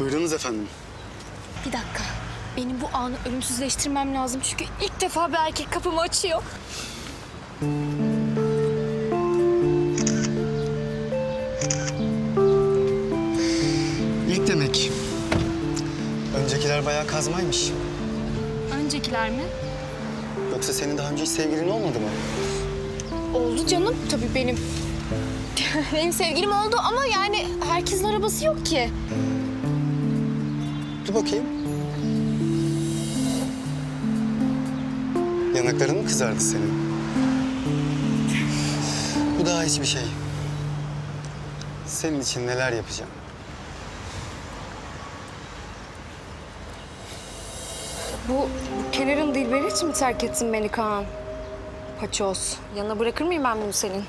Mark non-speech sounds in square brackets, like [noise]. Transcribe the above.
Buyurunuz efendim. Bir dakika. Benim bu anı ölümsüzleştirmem lazım çünkü ilk defa bir erkek kapımı açıyor. İlk demek. Öncekiler bayağı kazmaymış. Öncekiler mi? Yoksa senin daha önce hiç sevgilin olmadı mı? Oldu canım tabii benim. [laughs] benim sevgilim oldu ama yani herkesin arabası yok ki. Dur bakayım. Yanakların mı kızardı senin? Bu daha hiçbir şey. Senin için neler yapacağım? Bu, kenarın dilberi için mi terk ettin beni Kaan? Paçoz. Yanına bırakır mıyım ben bunu senin?